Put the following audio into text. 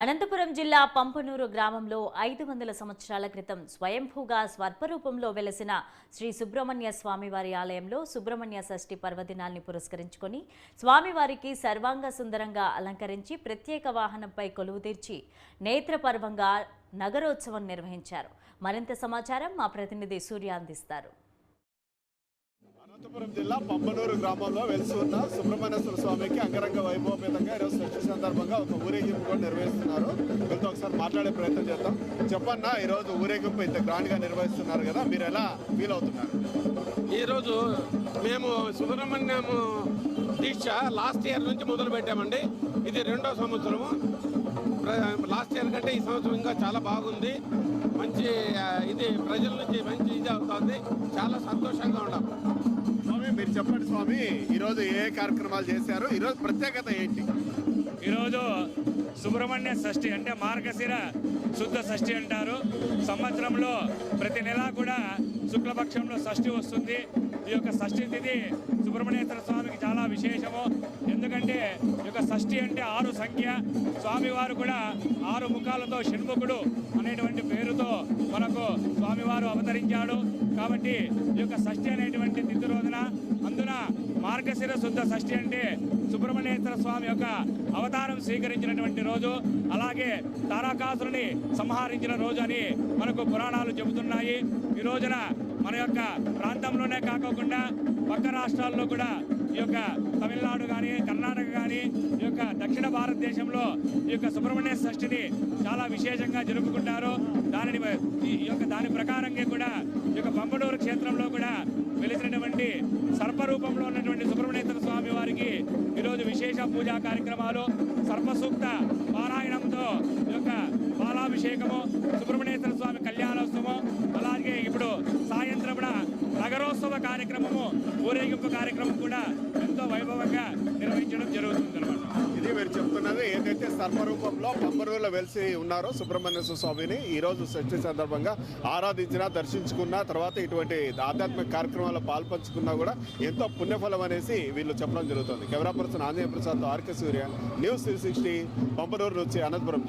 అనంతపురం జిల్లా పంపనూరు గ్రామంలో ఐదు వందల సంవత్సరాల క్రితం స్వయంభూగా స్వర్పరూపంలో వెలసిన శ్రీ సుబ్రహ్మణ్య స్వామివారి ఆలయంలో సుబ్రహ్మణ్య షష్ఠి పర్వదినాల్ని పురస్కరించుకొని స్వామివారికి సర్వాంగ సుందరంగా అలంకరించి ప్రత్యేక వాహనంపై కొలువు తీర్చి నేత్రపర్వంగా నగరోత్సవం నిర్వహించారు. మరింత సమాచారం మా ప్రతినిధి సూర్య అందిస్తారు. అనంతపురం జిల్లా పంబనూరు గ్రామంలో వెలిసి ఉన్న సుబ్రహ్మణ్యేశ్వర స్వామికి అంగరంగ వైభవపేతంగా ఈరోజు షష్ఠి సందర్భంగా ఒక ఊరేగింపు కూడా నిర్వహిస్తున్నారు. వీళ్ళతో ఒకసారి మాట్లాడే ప్రయత్నం చేద్దాం. చెప్పన్నా ఈరోజు ఊరేగింపు ఇంత గ్రాండ్గా నిర్వహిస్తున్నారు కదా మీరు ఎలా ఫీల్ అవుతున్నారు? ఈరోజు మేము సుబ్రహ్మణ్యం దీక్ష లాస్ట్ ఇయర్ నుంచి మొదలు పెట్టామండి. ఇది రెండో సంవత్సరము. ప్ర- లాస్ట్ ఇయర్ కంటే ఈ సంవత్సరం ఇంకా చాలా బాగుంది. మంచి ఇది ప్రజల నుంచి మంచి ఇది అవుతుంది. చాలా సంతోషంగా చెప్పండి స్వామి ఈరోజు ఏ కార్యక్రమాలు చేశారు? ఈరోజు ప్రత్యేకత ఏంటి? ఈరోజు సుబ్రహ్మణ్య షష్ఠి అంటే మార్గశిర శుద్ధ షష్ఠి అంటారు. సంవత్సరంలో ప్రతి నెల కూడా శుక్లపక్షంలో షష్ఠి వస్తుంది. ఈ యొక్క షష్ఠి తిథి సుబ్రహ్మణ్యేశ్వర స్వామికి చాలా విశేషము. ఎందుకంటే ఈ యొక్క షష్ఠి అంటే ఆరు సంఖ్య. స్వామివారు కూడా ఆరు ముఖాలతో షణ్ముఖుడు అనేటువంటి స్వామివారు అవతరించాడు. కాబట్టి ఈ యొక్క షష్ఠి అనేటువంటి తిథి రోజున అందున మార్గశిర శుద్ధ షష్ఠి అంటే సుబ్రహ్మణ్యేశ్వర స్వామి యొక్క అవతారం స్వీకరించినటువంటి రోజు. అలాగే తారాకాసురుని సంహరించిన రోజు అని మనకు పురాణాలు చెబుతున్నాయి. ఈ రోజున మన యొక్క ప్రాంతంలోనే కాకోకుండా పక్క రాష్ట్రాల్లో కూడా ఈ యొక్క తమిళనాడు కానీ కర్ణాటక కానీ ఈ యొక్క దక్షిణ భారతదేశంలో ఈ యొక్క సుబ్రహ్మణ్య షష్ఠిని చాలా విశేషంగా జరుపుకుంటారు. దానిని ఈ యొక్క దాని ప్రకారంగా కూడా ఈ యొక్క పంపడూరు క్షేత్రంలో కూడా వెలిసినటువంటి సర్పరూపంలో ఉన్నటువంటి సుబ్రహ్మణ్యేశ్వర స్వామి వారికి ఈరోజు విశేష పూజా కార్యక్రమాలు సర్పసూక్త పారాయణంతో ఈ యొక్క బాలాభిషేకము సుబ్రహ్మణ్యేశ్వర నగరోత్సవ కార్యక్రమము ఊరేగింపు కార్యక్రమం కూడా ఎంతో వైభవంగా నిర్వహించడం జరుగుతుంది అనమాట ఇది మీరు చెప్తున్నది ఏదైతే సర్వరూపంలో పంపనూరులో వెలిసి ఉన్నారో సుబ్రహ్మణ్య స్వామిని ఈ రోజు షష్ఠి సందర్భంగా ఆరాధించిన దర్శించుకున్న తర్వాత ఇటువంటి ఆధ్యాత్మిక కార్యక్రమాల్లో పాల్పంచుకున్నా కూడా ఎంతో పుణ్యఫలం అనేసి వీళ్ళు చెప్పడం జరుగుతుంది. Camera person Anjaneya Prasad RK Surya news three sixty Pampanur నుంచి అనంతపురం